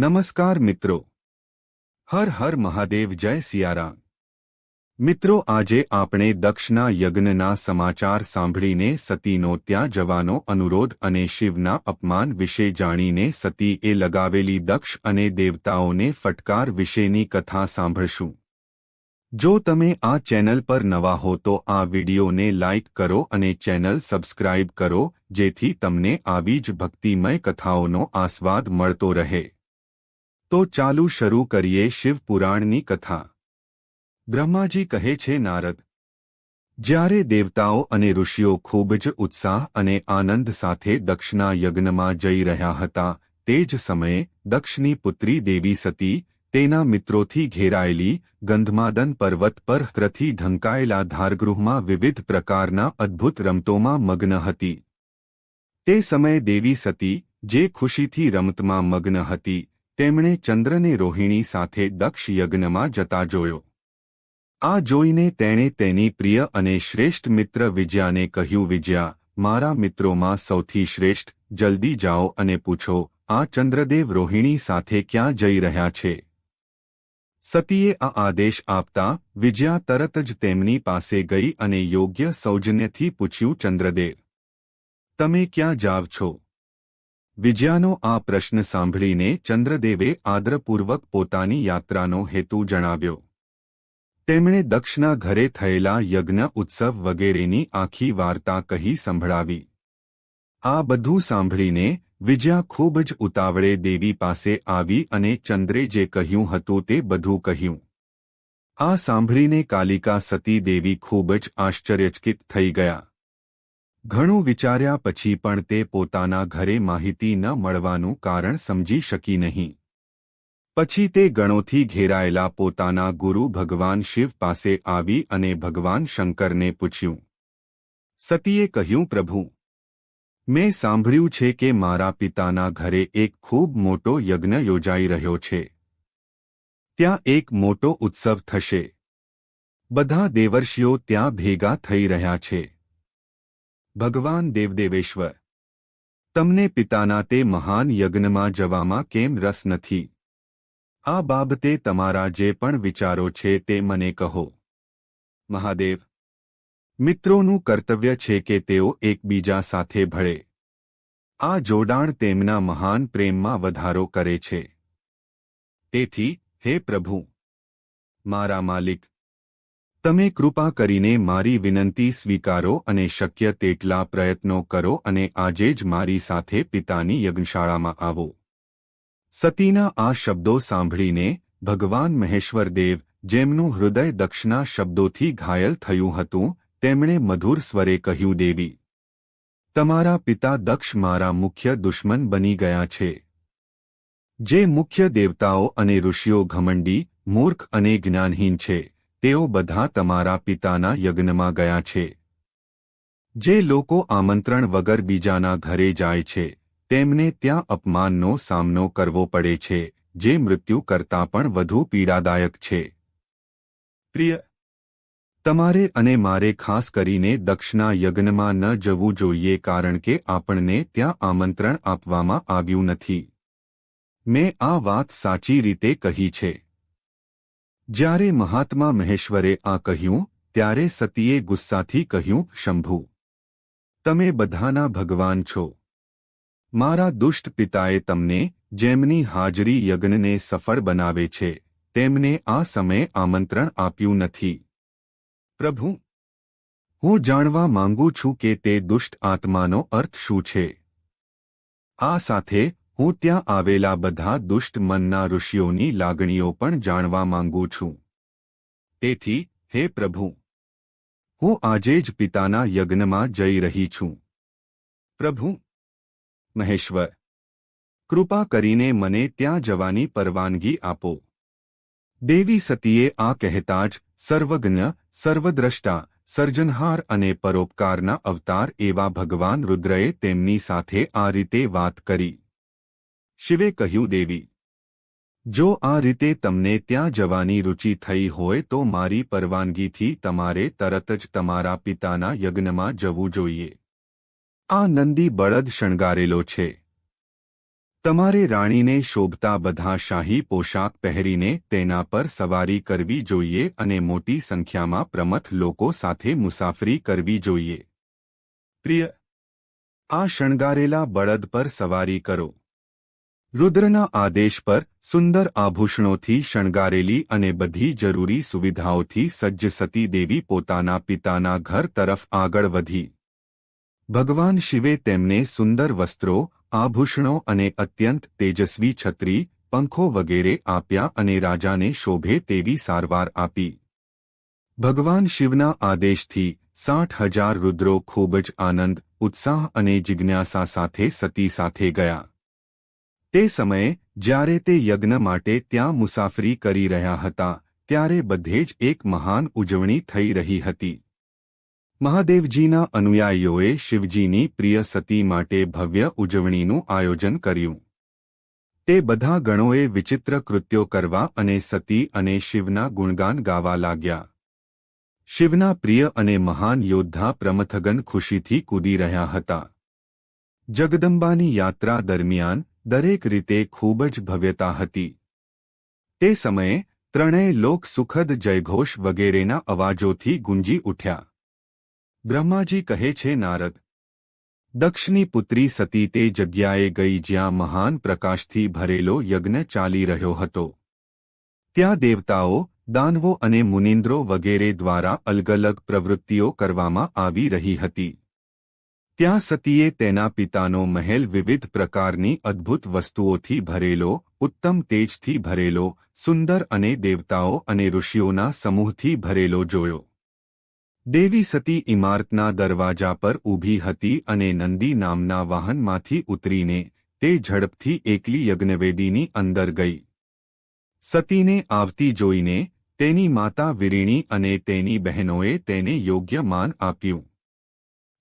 નમસ્કાર મિત્રો. હર હર મહાદેવ જય સિયારામ. મિત્રો, આજે આપણે દક્ષના યજ્ઞના સમાચાર સાંભળીને સતીનો ત્યાં જવાનો અનુરોધ અને શિવના અપમાન વિશે જાણીને સતીએ લગાવેલી દક્ષ અને દેવતાઓને ફટકાર વિશેની કથા સાંભળશું. જો તમે આ ચેનલ પર નવા હો તો આ વિડિયોને લાઇક કરો અને ચેનલ સબસ્ક્રાઇબ કરો, જેથી તમને આવી જ ભક્તિમય કથાઓનો આસ્વાદ મળતો રહે. તો ચાલુ શરૂ કરીએ શિવપુરાણની કથા. બ્રહ્માજી કહે છે, નારદ, જ્યારે દેવતાઓ અને ઋષિઓ ખૂબ જ ઉત્સાહ અને આનંદ સાથે દક્ષના યજ્ઞમાં જઈ રહ્યા હતા, તે જ સમયે દક્ષની પુત્રી દેવી સતી તેના મિત્રોથી ઘેરાયેલી ગંધમાદન પર્વત પર ક્રથી ઢંકાયેલા ધારગૃહમાં વિવિધ પ્રકારના અદ્ભુત રમતોમાં મગ્ન હતી. તે સમયે દેવી સતી જે ખુશીથી રમતમાં મગ્ન હતી તેમણે ચંદ્રને રોહિણી સાથે દક્ષ યજ્ઞમાં જતા જોયો. આ જોઈને તેણે તેની પ્રિય અને શ્રેષ્ઠ મિત્ર વિજયાને કહ્યું, વિજયા, મારા મિત્રોમાં સૌથી શ્રેષ્ઠ, જલ્દી જાઓ અને પૂછો, આ ચંદ્રદેવ રોહિણી સાથે ક્યાં જઈ રહ્યા છે સતીએ આ આદેશ આપતા વિજયા તરત જ તેમની પાસે ગઈ અને યોગ્ય સૌજન્યથી પૂછ્યું, ચંદ્રદેવ, તમે ક્યાં જાવ છો? વિજયાનો આ પ્રશ્ન સાંભળીને ચંદ્રદેવે આદરપૂર્વક પોતાની યાત્રાનો હેતુ જણાવ્યો. તેમણે દક્ષના ઘરે થયેલા યજ્ઞ ઉત્સવ વગેરેની આખી વાર્તા કહી સંભળાવી. આ બધું સાંભળીને વિજયા ખૂબ જ ઉતાવળે દેવી પાસે આવી અને ચંદ્રે જે કહ્યું હતું તે બધું કહ્યું. આ સાંભળીને કાલિકા સતી દેવી ખૂબ જ આશ્ચર્યચકિત થઈ ગયા. ઘણું વિચાર્યા પછી પણ તે પોતાના ઘરે માહિતી ન મળવાનું કારણ સમજી શકી નહીં. પછી તે ગણોથી ઘેરાયેલા પોતાના ગુરુ ભગવાન શિવ પાસે આવી અને ભગવાન શંકરને પૂછ્યું, સતીએ કહ્યું, પ્રભુ, મેં સાંભળ્યું છે કે મારા પિતાના ઘરે એક ખૂબ મોટો યજ્ઞ યોજાઈ રહ્યો છે. ત્યાં એક મોટો ઉત્સવ થશે. બધા દેવર્ષિઓ ત્યાં ભેગા થઈ રહ્યા છે. ભગવાન દેવદેવેશ્વર. તમને પિતાના તે મહાન યજ્ઞમાં જવામાં કેમ રસ નથી? આ બાબતે તમારા જે પણ વિચારો છે તે મને કહો. મહાદેવ. મિત્રોનું કર્તવ્ય છે કે તેઓ એકબીજા સાથે ભળે. આ જોડાણ તેમના મહાન પ્રેમમાં વધારો કરે છે. તેથી, હે પ્રભુ. મારા માલિક તમે કૃપા કરીને મારી વિનંતી સ્વીકારો અને શક્ય તેટલા પ્રયત્નો કરો અને આજે જ મારી સાથે પિતાની યજ્ઞશાળામાં આવો. સતીના આ શબ્દો સાંભળીને ભગવાન મહેશ્વરદેવ, જેમનું હૃદય દક્ષના શબ્દોથી ઘાયલ થયું હતું, તેમણે મધુર સ્વરે કહ્યું, દેવી, તમારા પિતા દક્ષ મારા મુખ્ય દુશ્મન બની ગયા છે. જે મુખ્ય દેવતાઓ અને ઋષિઓ ઘમંડી, મૂર્ખ અને જ્ઞાનહીન છે. તેઓ બધા તમારા પિતાના યજ્ઞમાં ગયા છે. જે લોકો આમંત્રણ વગર બીજાના ઘરે જાય છે, તેમને ત્યાં અપમાનનો સામનો કરવો પડે છે, જે મૃત્યુ કરતાં પણ વધુ પીડાદાયક છે. પ્રિય, તમારે અને મારે ખાસ કરીને દક્ષના યજ્ઞમાં ન જવું જોઈએ કારણ કે આપણને ત્યાં આમંત્રણ આપવામાં આવ્યું નથી. મેં આ વાત સાચી રીતે કહી છે. જ્યારે મહાત્મા મહેશ્વરે આ કહ્યું, ત્યારે સતીએ ગુસ્સાથી કહ્યું, શંભુ, તમે બધાના ભગવાન છો. મારા દુષ્ટ પિતાએ તમને જેમની હાજરી યજ્ઞને સફળ બનાવે છે, તેમને આ સમયે આમંત્રણ આપ્યું નથી. પ્રભુ, હું જાણવા માંગુ છું કે તે દુષ્ટ આત્માનો અર્થ શું છે? આ સાથે હું ત્યાં આવેલા બધા દુષ્ટ મનના ઋષિઓની લાગણીઓ પણ જાણવા માંગુ છું. તેથી, હે પ્રભુ, હું આજે જ પિતાના યજ્ઞમાં જઈ રહી છું. પ્રભુ, મહેશ્વર, કૃપા કરીને મને ત્યાં જવાની પરવાનગી આપો. દેવી સતીએ આ કહેતા જ સર્વજ્ઞ, સર્વદ્રષ્ટા, સર્જનહાર અને પરોપકારના અવતાર એવા ભગવાન રુદ્રએ તેમની સાથે આ રીતે વાત કરી. શિવે કહ્યું, દેવી, જો આ રીતે તમને ત્યાં જવાની રુચિ થઈ હોય તો મારી પરવાનગીથી તમારે તરત જ તમારા પિતાના યજ્ઞમાં જવું જોઈએ. આ નંદી બળદ શણગારેલો છે. તમારે રાણીને શોભતા બધા શાહી પોશાક પહેરીને તેના પર સવારી કરવી જોઈએ અને મોટી સંખ્યામાં પ્રમથ લોકો સાથે મુસાફરી કરવી જોઈએ. પ્રિય, આ શણગારેલા બળદ પર સવારી કરો. રુદ્રના આદેશ પર સુંદર આભૂષણોથી શણગારેલી અને બધી જરૂરી સુવિધાઓથી સજ્જ સતી દેવી પોતાના પિતાના ઘર તરફ આગળ વધી. ભગવાન શિવે તેમને સુંદર વસ્ત્રો, આભૂષણો અને અત્યંત તેજસ્વી છત્રી, પંખો વગેરે આપ્યા અને રાજાને શોભે તેવી સારવાર આપી. ભગવાન શિવના આદેશથી સાઠ હજાર રુદ્રો ખૂબ જ આનંદ, ઉત્સાહ અને જિજ્ઞાસા સાથે સતી સાથે ગયા. તે સમયે, જ્યારે તે યજ્ઞ માટે ત્યાં મુસાફરી કરી રહ્યા હતા, ત્યારે બધે જ એક મહાન ઉજવણી થઈ રહી હતી. મહાદેવજીના અનુયાયીઓએ શિવજીની પ્રિય સતી માટે ભવ્ય ઉજવણીનું આયોજન કર્યું. તે બધા ગણોએ વિચિત્ર કૃત્યો કરવા અને સતી અને શિવના ગુણગાન ગાવા લાગ્યા. શિવના પ્રિય અને મહાન યોદ્ધા પ્રમથગન ખુશીથી કૂદી રહ્યા હતા. જગદંબાની યાત્રા દરમિયાન દરેક રીતે ખૂબ જ ભવ્યતા હતી. તે સમયે ત્રણેય લોક સુખદ જયઘોષ વગેરેના અવાજોથી ગુંજી ઉઠ્યા. બ્રહ્માજી કહે છે, નારદ દક્ષની પુત્રી સતી તે જગ્યાએ ગઈ જ્યાં મહાન પ્રકાશથી ભરેલો યજ્ઞ ચાલી રહ્યો હતો. ત્યાં દેવતાઓ, દાનવો અને મુનિન્દ્રો વગેરે દ્વારા અલગ અલગ પ્રવૃત્તિઓ કરવામાં આવી રહી હતી. ત્યાં સતીએ તેના પિતાનો મહેલ વિવિધ પ્રકારની અદ્ભુત વસ્તુઓથી ભરેલો, ઉત્તમ તેજથી ભરેલો, સુંદર અને દેવતાઓ અને ઋષિઓના સમૂહથી ભરેલો જોયો. દેવી સતી ઇમારતના દરવાજા પર ઊભી હતી અને નંદી નામના વાહનમાંથી ઉતરીને તે ઝડપથી એકલી યજ્ઞવેદીની અંદર ગઈ. સતીને આવતી જોઈને તેની માતા વિરીણી અને તેની બહેનોએ તેને યોગ્ય માન આપ્યું.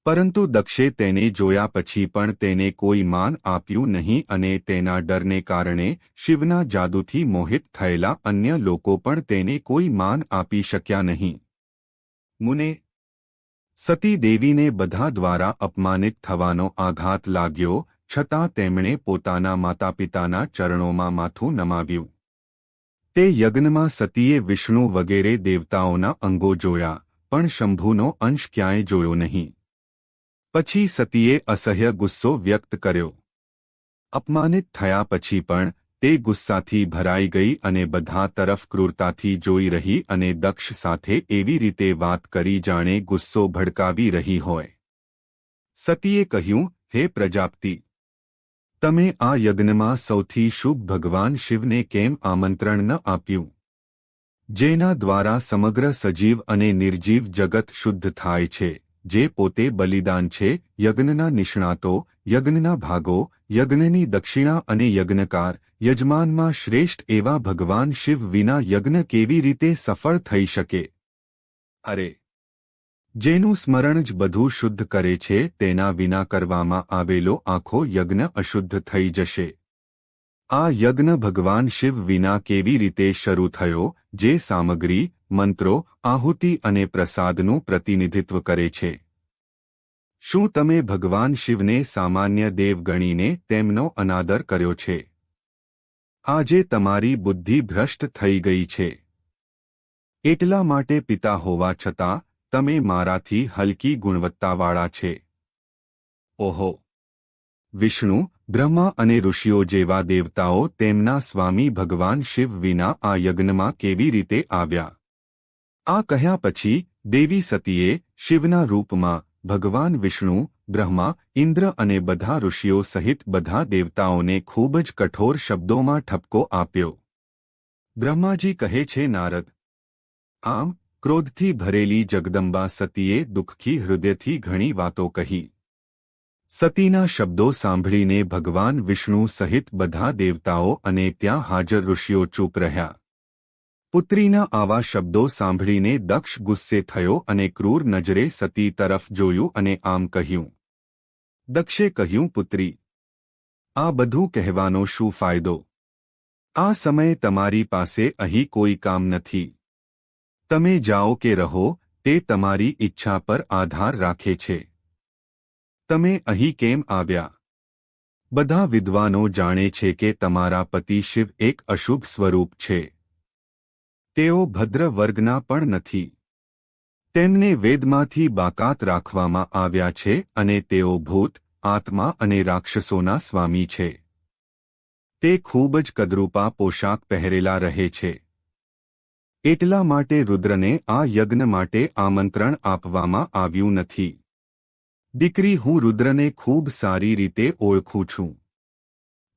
પરંતુ દક્ષે તેને જોયા પછી પણ તેને કોઈ માન આપ્યું નહીં અને તેના ડરને કારણે શિવના જાદુથી મોહિત થયેલા અન્ય લોકો પણ તેને કોઈ માન આપી શક્યા નહીં. મુને, સતી દેવીને બધા દ્વારા અપમાનિત થવાનો આઘાત લાગ્યો, છતાં તેમણે પોતાના માતાપિતાના ચરણોમાં માથું નમાવ્યું. તે યજ્ઞમાં સતીએ વિષ્ણુ વગેરે દેવતાઓના અંગો જોયા, પણ શંભુનો અંશ ક્યાંય જોયો નહીં. પછી સતીએ અસહ્ય ગુસ્સો વ્યક્ત કર્યો. અપમાનિત થયા પછી પણ તે ગુસ્સાથી ભરાઈ ગઈ અને બધા તરફ ક્રૂરતાથી જોઈ રહી અને દક્ષ સાથે એવી રીતે વાત કરી જાણે ગુસ્સો ભડકાવી રહી હોય. સતીએ કહ્યું, હે પ્રજાપતિ! તમે આ યજ્ઞમાં સૌથી શુભ ભગવાન શિવને કેમ આમંત્રણ ન આપ્યું? જેના દ્વારા સમગ્ર સજીવ અને નિર્જીવ જગત શુદ્ધ થાય છે. જે પોતે બલિદાન છે, યજ્ઞના નિષ્ણાતો, યજ્ઞના ભાગો, યજ્ઞની દક્ષિણા અને યજ્ઞકાર, યજમાનમાં શ્રેષ્ઠ એવા ભગવાન શિવ વિના યજ્ઞ કેવી રીતે સફળ થઈ શકે? અરે! જેનું સ્મરણ જ બધું શુદ્ધ કરે છે, તેના વિના કરવામાં આવેલો આખો યજ્ઞ અશુદ્ધ થઈ જશે. આ યજ્ઞ ભગવાન શિવ વિના કેવી રીતે શરૂ થયો, જે સામગ્રી મંત્રો, આહુતિ અને પ્રસાદનું પ્રતિનિધિત્વ કરે છે. શું તમે ભગવાન શિવને સામાન્ય દેવ ગણીને તેમનો અનાદર કર્યો છે? આજે તમારી બુદ્ધિ ભ્રષ્ટ થઈ ગઈ છે. એટલા માટે પિતા હોવા છતાં, તમે મારાથી હલકી ગુણવત્તાવાળા છે. ઓહો! વિષ્ણુ, બ્રહ્મા અને ઋષિઓ જેવા દેવતાઓ તેમના સ્વામી ભગવાન શિવ વિના આ યજ્ઞમાં કેવી રીતે આવ્યા? આ કહ્યા પછી દેવી સતીએ શિવના રૂપમાં ભગવાન વિષ્ણુ, બ્રહ્મા, ઇન્દ્ર અને બધા ઋષિઓ સહિત બધા દેવતાઓને ખૂબ જ કઠોર શબ્દોમાં ઠપકો આપ્યો. બ્રહ્માજી કહે છે, નારદ, આમ ક્રોધથી ભરેલી જગદંબા સતીએ દુઃખી હૃદયથી ઘણી વાતો કહી. સતીના શબ્દો સાંભળીને ભગવાન વિષ્ણુ સહિત બધા દેવતાઓ અને ત્યાં હાજર ઋષિઓ ચૂપ રહ્યા. પુત્રીના આવા શબ્દો સાંભળીને દક્ષ ગુસ્સે થયો અને ક્રૂર નજરે સતી તરફ જોયું અને આમ કહ્યું, દક્ષે કહ્યું, પુત્રી, આ બધું કહેવાનો શું ફાયદો? આ સમયે તમારી પાસે અહીં કોઈ કામ નથી. તમે જાઓ કે રહો, તે તમારી ઈચ્છા પર આધાર રાખે છે. તમે અહીં કેમ આવ્યા? બધા વિદ્વાનો જાણે છે કે તમારા પતિ શિવ એક અશુભ સ્વરૂપ છે. તેઓ ભદ્ર વર્ગના પણ નથી. તેમને વેદમાંથી બાકાત રાખવામાં આવ્યા છે અને તેઓ ભૂત, આત્મા અને રાક્ષસોના સ્વામી છે. તે ખૂબ જ કદરૂપા પોશાક પહેરેલા રહે છે. એટલા માટે રુદ્રને આ યજ્ઞ માટે આમંત્રણ આપવામાં આવ્યું નથી. દીકરી, હું રુદ્રને ખૂબ સારી રીતે ઓળખું છું.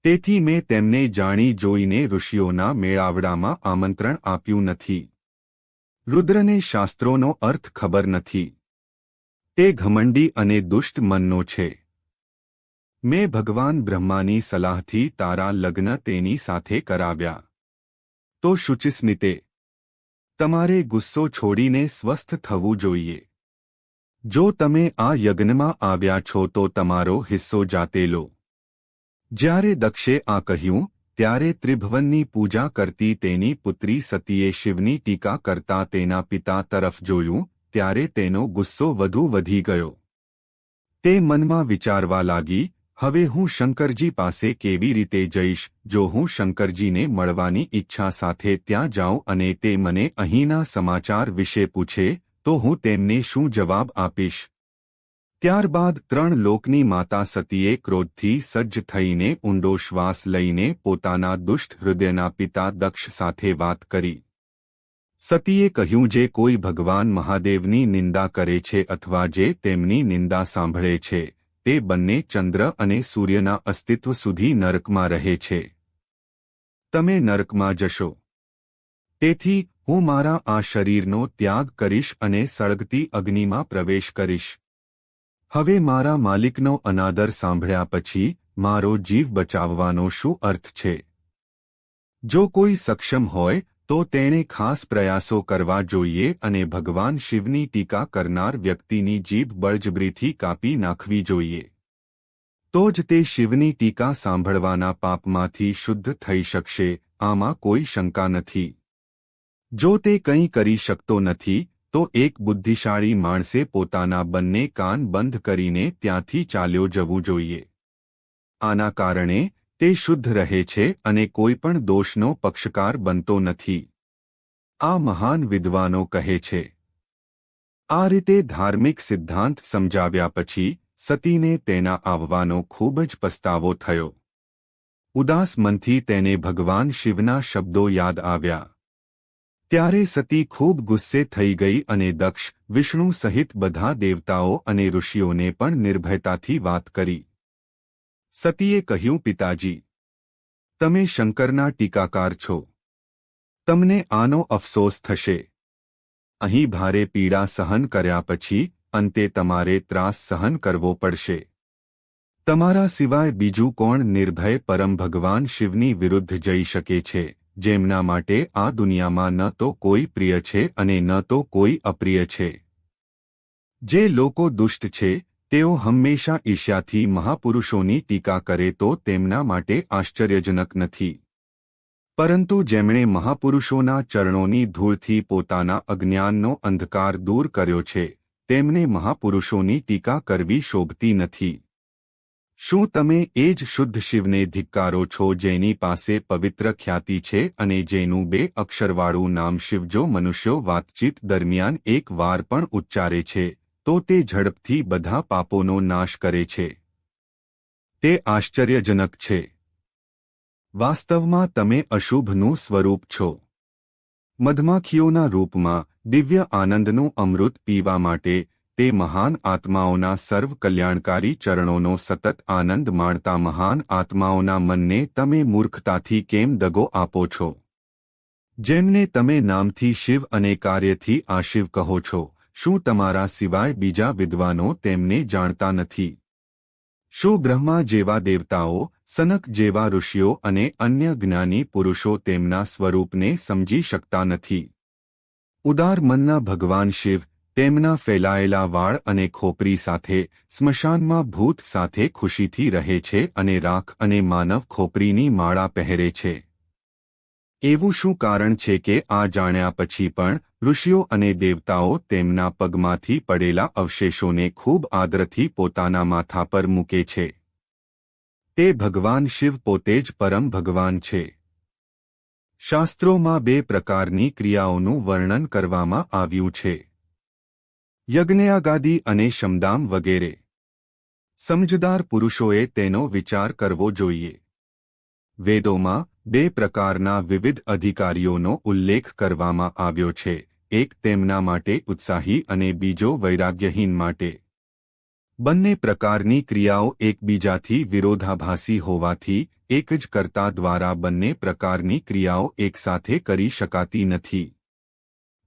તેથી મેં તેમને જાણી જોઈને ઋષિઓના મેળાવડામાં આમંત્રણ આપ્યું નથી. રુદ્રને શાસ્ત્રોનો અર્થ ખબર નથી. તે ઘમંડી અને દુષ્ટ મનનો છે. મેં ભગવાન બ્રહ્માની સલાહથી તારા લગ્ન તેની સાથે કરાવ્યા. તો શુચિસ્મિતે, તમારે ગુસ્સો છોડીને સ્વસ્થ થવું જોઈએ. જો તમે આ યજ્ઞમાં આવ્યા છો તો તમારો હિસ્સો જાતે લો. જ્યારે દક્ષે આ કહ્યું, ત્યારે ત્રિભવનની પૂજા કરતી તેની પુત્રી સતીએ શિવની ટીકા કરતા તેના પિતા તરફ જોયું, ત્યારે તેનો ગુસ્સો વધુ વધી ગયો. તે મનમાં વિચારવા લાગી, હવે હું શંકરજી પાસે કેવી રીતે જઈશ, જો હું શંકરજીને મળવાની ઈચ્છા સાથે ત્યાં જાઉં અને તે મને અહીંના સમાચાર વિશે પૂછે, તો હું તેમને શું જવાબ આપીશ? ત્યારબાદ ત્રણ લોકની માતા સતીએ ક્રોધથી સજ્જ થઈને ઊંડો શ્વાસ લઈને પોતાના દુષ્ટ હૃદયના પિતા દક્ષ સાથે વાત કરી. સતીએ કહ્યું, જે કોઈ ભગવાન મહાદેવની નિંદા કરે છે અથવા જે તેમની નિંદા સાંભળે છે, તે બંને ચંદ્ર અને સૂર્યના અસ્તિત્વ સુધી નરકમાં રહે છે. તમે નરકમાં જશો. તેથી હું મારા આ શરીરનો ત્યાગ કરીશ અને સળગતી અગ્નિમાં પ્રવેશ કરીશ. હવે મારા માલિકનો અનાદર સાંભળ્યા પછી મારો જીવ બચાવવાનો શું અર્થ છે? જો કોઈ સક્ષમ હોય, તો તેણે ખાસ પ્રયાસો કરવા જોઈએ અને ભગવાન શિવની ટીકા કરનાર વ્યક્તિની જીભ બળજબરીથી કાપી નાખવી જોઈએ. તો જ તે શિવની ટીકા સાંભળવાના પાપમાંથી શુદ્ધ થઈ શકશે, આમાં કોઈ શંકા નથી. જો તે કંઈ કરી શકતો નથી તો એક બુદ્ધિશાળી માણસે પોતાના બંને કાન બંધ કરીને ત્યાંથી ચાલ્યો જવું જોઈએ. આના કારણે તે શુદ્ધ રહે છે અને કોઈ પણ દોષનો પક્ષકાર બનતો નથી. આ મહાન વિદ્વાનો કહે છે. આ રીતે ધાર્મિક સિદ્ધાંત સમજાવ્યા પછી સતીને તેના આવવાનો ખૂબ જ પસ્તાવો થયો. ઉદાસ મનથી તેને ભગવાન શિવના શબ્દો યાદ આવ્યા. ત્યારે સતી ખૂબ ગુસ્સે થઈ ગઈ અને દક્ષ વિષ્ણુ સહિત બધા દેવતાઓ અને ઋષિઓને પણ નિર્ભયતાથી વાત કરી. સતીએ કહ્યું, પિતાજી, તમે શંકરના ટીકાકાર છો. તમને આનો અફસોસ થશે. અહીં ભારે પીડા સહન કર્યા પછી અંતે તમારે ત્રાસ સહન કરવો પડશે. તમારા સિવાય બીજું કોણ નિર્ભય પરમ ભગવાન શિવની વિરુદ્ધ જઈ શકે છે? જેમના માટે આ દુનિયામાં ન તો કોઈ પ્રિય છે અને ન તો કોઈ અપ્રિય છે. જે લોકો દુષ્ટ છે, તેઓ હંમેશા ઈર્ષ્યાથી મહાપુરુષોની ટીકા કરે તો તેમના માટે આશ્ચર્યજનક નથી. પરંતુ જેમણે મહાપુરુષોના ચરણોની ધૂળથી પોતાના અજ્ઞાનનો અંધકાર દૂર કર્યો છે, તેમને મહાપુરુષોની ટીકા કરવી શોભતી નથી. શું તમે એ જ શુદ્ધ શિવને ધિક્કારો છો જેની પાસે પવિત્ર ખ્યાતિ છે અને જેનું બે અક્ષરવાળું નામ શિવ જો મનુષ્યો વાતચીત દરમિયાન એક વાર પણ ઉચ્ચારે છે, તો તે ઝડપથી બધા પાપોનો નાશ કરે છે? તે આશ્ચર્યજનક છે. વાસ્તવમાં તમે અશુભનું સ્વરૂપ છો. મધમાખીઓના રૂપમાં દિવ્ય આનંદનું અમૃત પીવા માટે તે મહાન આત્માઓના સર્વ કલ્યાણકારી ચરણોનો સતત આનંદ માણતા મહાન આત્માઓના મનને તમે મૂર્ખતાથી કેમ દગો આપો છો? જેમને તમે નામથી શિવ અને કાર્યથી આશિવ કહો છો, શું તમારા સિવાય બીજા વિદ્વાનો તેમને જાણતા નથી? શું બ્રહ્મા જેવા દેવતાઓ, સનક જેવા ઋષિઓ અને અન્ય જ્ઞાની પુરુષો તેમના સ્વરૂપને સમજી શકતા નથી? ઉદાર મનના ભગવાન શિવ તેમના ફેલાયેલા વાળ અને ખોપરી સાથે, સ્મશાનમાં ભૂત સાથે ખુશીથી રહે છે અને રાખ અને માનવ ખોપરીની માળા પહેરે છે. એવું શું કારણ છે કે આ જાણ્યા પછી પણ, ઋષિઓ અને દેવતાઓ તેમના પગમાંથી પડેલા અવશેષોને ખૂબ આદરથી પોતાના માથા પર મૂકે છે. તે ભગવાન શિવ પોતે જ પરમ ભગવાન છે. શાસ્ત્રોમાં બે પ્રકારની ક્રિયાઓનું વર્ણન કરવામાં આવ્યું છે. યજ્ઞયાગાદી અને શમદામ વગેરે. સમજદાર પુરુષોએ તેનો વિચાર કરવો જોઈએ. વેદોમાં બે પ્રકારના વિવિધ અધિકારીઓનો ઉલ્લેખ કરવામાં આવ્યો છે, એક તેમના માટે ઉત્સાહી અને બીજો વૈરાગ્યહીન માટે. બંને પ્રકારની ક્રિયાઓ એકબીજાથી વિરોધાભાસી હોવાથી, એક જ કર્તા દ્વારા બંને પ્રકારની ક્રિયાઓ એકસાથે કરી શકાતી નથી.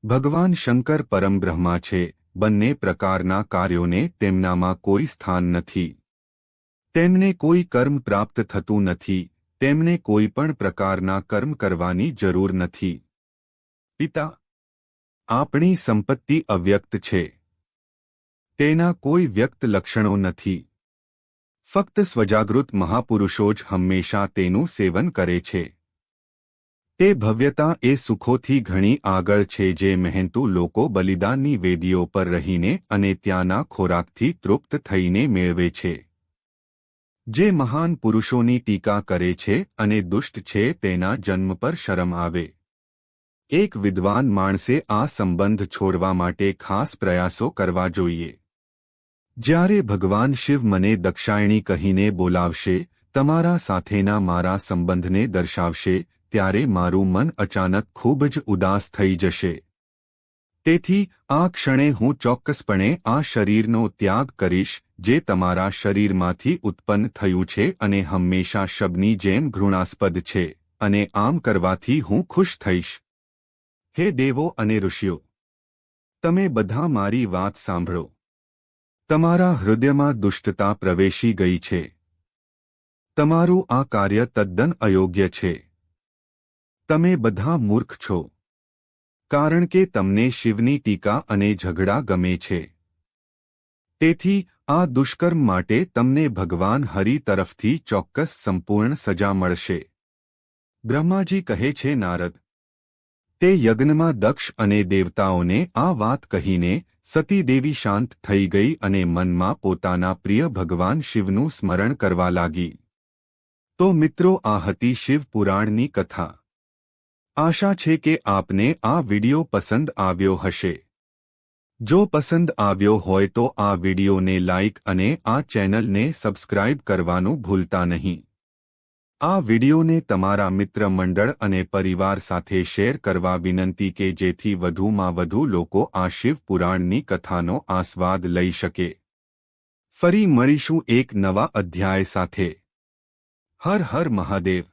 ભગવાન શંકર પરમબ્રહ્મા છે બંને પ્રકારના કાર્યોને તેમનામાં કોઈ સ્થાન નથી. તેમને કોઈ કર્મ પ્રાપ્ત થતું નથી, તેમને કોઈ પણ પ્રકારના કર્મ કરવાની જરૂર નથી. પિતા, આપણી સંપત્તિ અવ્યક્ત છે. તેના કોઈ વ્યક્ત લક્ષણો નથી. ફક્ત સ્વજાગૃત મહાપુરુષો જ હંમેશા તેનું સેવન કરે છે. તે ભવ્યતા એ સુખોથી ઘણી આગળ છે જે મહેનતુ લોકો બલિદાનની વેદીઓ પર રહીને અને ત્યાંના ખોરાકથી તૃપ્ત થઈને મેળવે છે. જે મહાન પુરુષોની ટીકા કરે છે અને દુષ્ટ છે તેના જન્મ પર શરમ આવે. એક વિદ્વાન માણસે આ સંબંધ છોડવા માટે ખાસ પ્રયાસો કરવા જોઈએ. જ્યારે ભગવાન શિવ મને દક્ષાયણી કહીને બોલાવશે, તમારા સાથેના મારા સંબંધને દર્શાવશે ત્યારે મારું મન અચાનક ખૂબ જ ઉદાસ થઈ જશે. તેથી, આ ક્ષણે હું ચોક્કસપણે આ શરીરનો ત્યાગ કરીશ, જે તમારા શરીરમાંથી ઉત્પન્ન થયું છે અને હંમેશા શબની જેમ ઘૃણાસ્પદ છે, અને આમ કરવાથી હું ખુશ થઈશ. હે દેવો અને ઋષિઓ! તમે બધા મારી વાત સાંભળો. તમારા હૃદયમાં દુષ્ટતા પ્રવેશી ગઈ છે. તમારું આ કાર્ય તદ્દન અયોગ્ય છે. તમે બધા મૂર્ખ છો. કારણ કે તમને શિવની ટીકા અને ઝઘડા ગમે છે. તેથી, આ દુષ્કર્મ માટે તમને ભગવાન હરિ તરફથી ચોક્કસ સંપૂર્ણ સજા મળશે. બ્રહ્માજી કહે છે, નારદ, તે યજ્ઞમાં દક્ષ અને દેવતાઓને આ વાત કહીને સતીદેવી શાંત થઈ ગઈ અને મનમાં પોતાના પ્રિય ભગવાન શિવનું સ્મરણ કરવા લાગી. તો મિત્રો આ હતી શિવ પુરાણની કથા. આશા છે કે આપને આ વિડિયો પસંદ આવ્યો હશે. જો પસંદ આવ્યો હોય તો આ વિડિયોને લાઇક અને આ ચેનલને સબસ્ક્રાઇબ કરવાનું ભૂલતા નહીં. આ વિડિયોને તમારા મિત્ર મંડળ અને પરિવાર સાથે શેર કરવા વિનંતી કે જેથી વધુમાં વધુ લોકો આ શિવ પુરાણની કથાનો આસ્વાદ લઈ શકે. ફરી મળીશું એક નવા અધ્યાય સાથે. હર હર મહાદેવ.